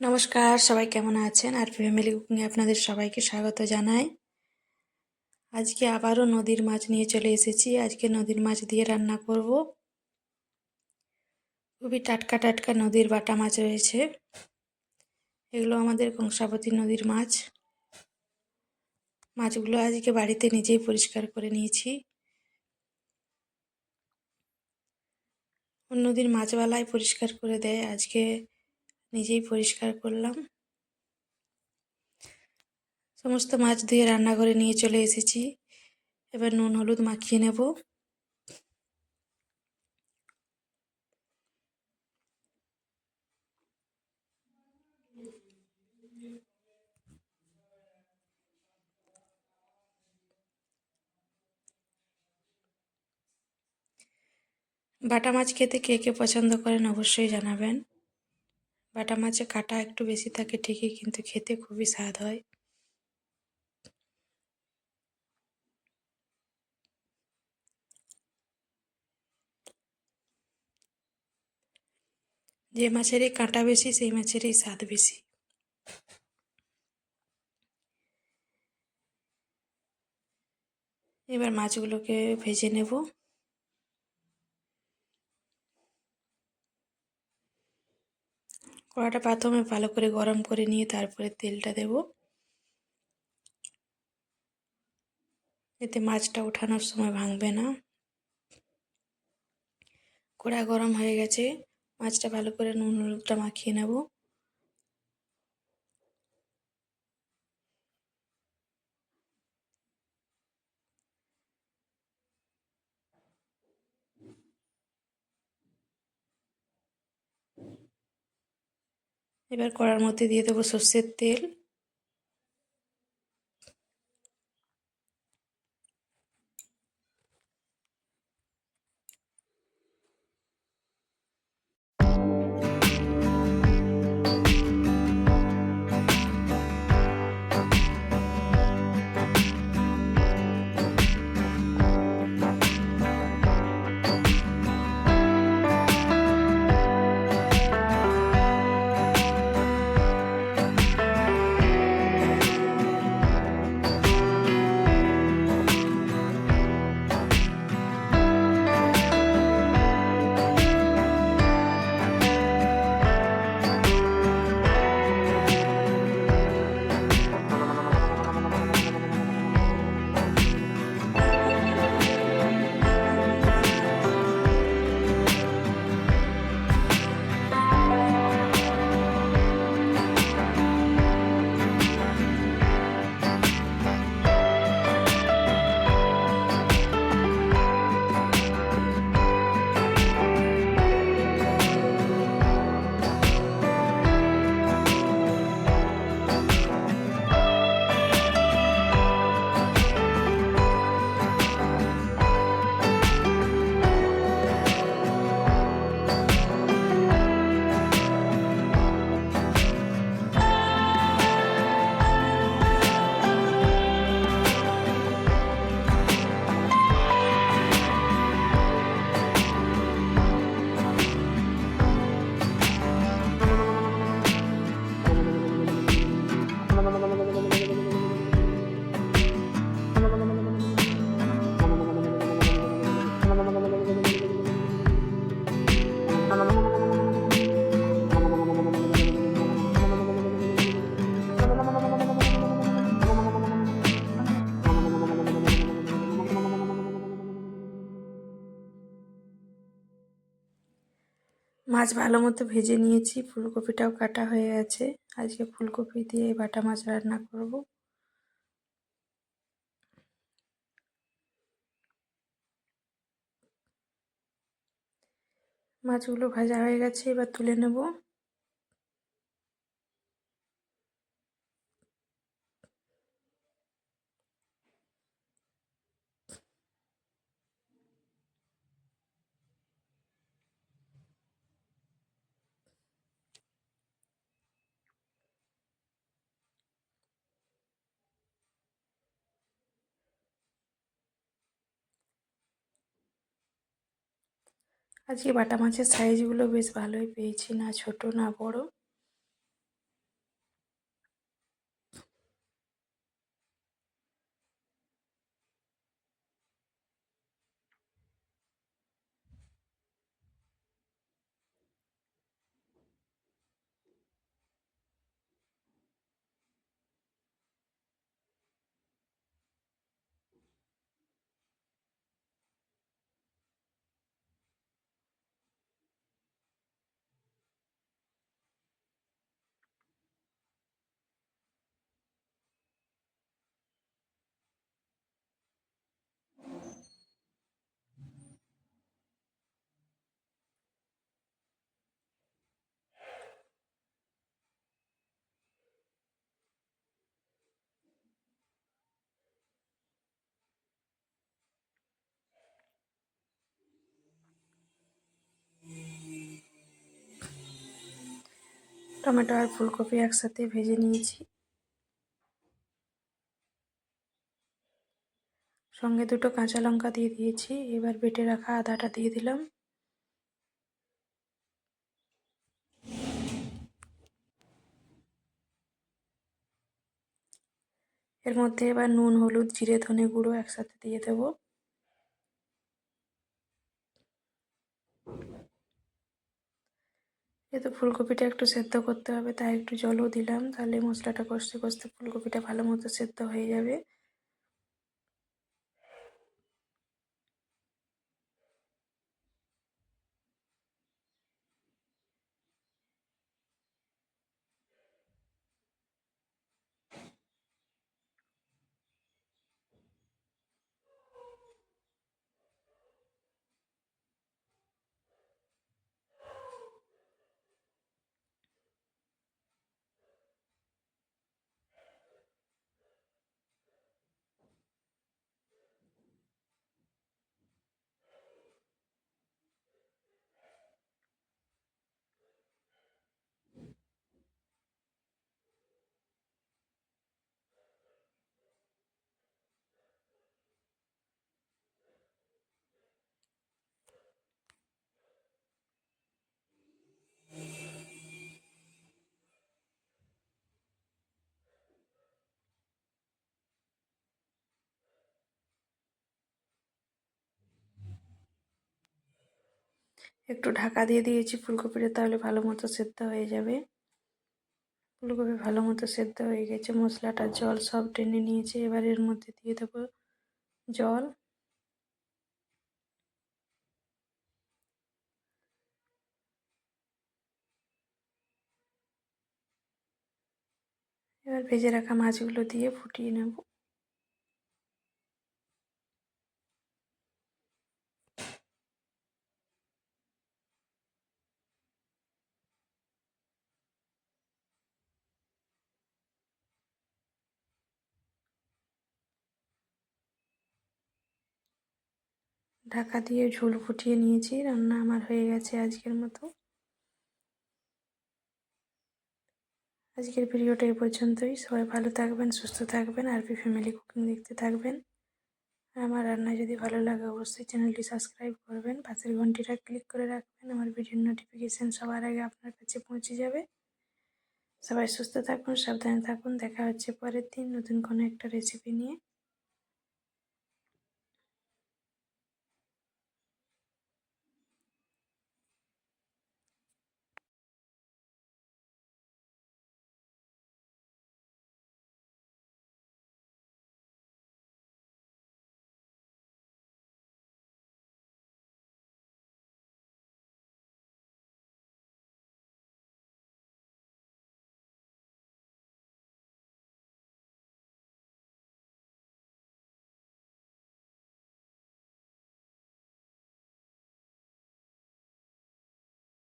নমস্কার, সবাই কেমন আছেন? আর ফ্যামিলি কুকিংয়ে আপনাদের সবাইকে স্বাগত জানাই। আজকে আবারও নদীর মাছ নিয়ে চলে এসেছি। আজকে নদীর মাছ দিয়ে রান্না করব। খুবই টাটকা টাটকা নদীর বাটা মাছ রয়েছে। এগুলো আমাদের কংসাবতী নদীর মাছ। মাছগুলো আজকে বাড়িতে নিজেই পরিষ্কার করে নিয়েছি। অন্যদিন মাছওয়ালাই পরিষ্কার করে দেয়। আজকে নিজেই পরিষ্কার করলাম। সমস্ত মাছ ধুয়ে রান্নাঘরে নিয়ে চলে এসেছি। এবার নুন, হলুদ মাখিয়ে নেব। বাটা মাছ খেতে কে কে পছন্দ করেন অবশ্যই জানাবেন। বাটা মাছে কাটা একটু বেশি থাকে ঠিকই, কিন্তু খেতে খুবই স্বাদ হয়। যে মাছেরই কাঁটা বেশি, সেই মাছেরই স্বাদ বেশি। এবার মাছগুলোকে ভেজে নেব। কড়াটা প্রথমে ভালো করে গরম করে নিয়ে তারপরে তেলটা দেব। এতে মাছটা ওঠানোর সময় ভাঙবে না। কড়া গরম হয়ে গেছে। মাছটা ভালো করে নুন, হলুদটা মাখিয়ে নেব। এবার কড়ার মধ্যে দিয়ে দেবো সর্ষের তেল। মাছ ভালো মতো ভেজে নিয়েছি। ফুলকপিটাও কাটা হয়ে আছে আজকে ফুলকপি দিয়ে বাটা মাছ রান্না করব। মাছগুলো ভাজা হয়ে গেছে, এবার তুলে নেব। আজকে বাটা মাছের সাইজগুলো বেশ ভালোই পেয়েছি না ছোট না বড়। টমেটো আর ফুলকপি একসাথে ভেজে নিয়েছি। সঙ্গে দুটো কাঁচা লঙ্কা দিয়ে দিয়েছি। এবার বেটে রাখা আদাটা দিয়ে দিলাম। এর মধ্যে এবার নুন, হলুদ, জিরে, ধনে গুঁড়ো একসাথে দিয়ে দেবো। যেহেতু ফুলকপিটা একটু সেদ্ধ করতে হবে, তাই একটু জলও দিলাম। তাহলে মশলাটা কষতে কষতে ফুলকপিটা ভালো মতো সেদ্ধ হয়ে যাবে। একটু ঢাকা দিয়ে দিয়েছি ফুলকপিটা, তাহলে ভালো মতো সেদ্ধ হয়ে যাবে। ফুলকপি ভালো মতো সেদ্ধ হয়ে গেছে, মশলাটা, জল সব টেনে নিয়েছে। এবার এর মধ্যে দিয়ে দেবো জল। এবার ভেজে রাখা মাছগুলো দিয়ে ফুটিয়ে নেব। ঢাকা দিয়ে ঝোল ফুটিয়ে নিয়েছি। রান্না আমার হয়ে গেছে আজকের মতো। আজকের ভিডিওটা এই পর্যন্তই। সবাই ভালো থাকবেন, সুস্থ থাকবেন আরপি ফ্যামিলি কুকিং দেখতে থাকবেন। আর আমার রান্না যদি ভালো লাগে অবশ্যই চ্যানেলটি সাবস্ক্রাইব করবেন। পাশের ঘন্টিটা ক্লিক করে রাখবেন। আমার ভিডিওর নোটিফিকেশান সবার আগে আপনার কাছে পৌঁছে যাবে। সবাই সুস্থ থাকুন, সাবধানে থাকুন। দেখা হচ্ছে পরের দিন নতুন কোনো একটা রেসিপি নিয়ে।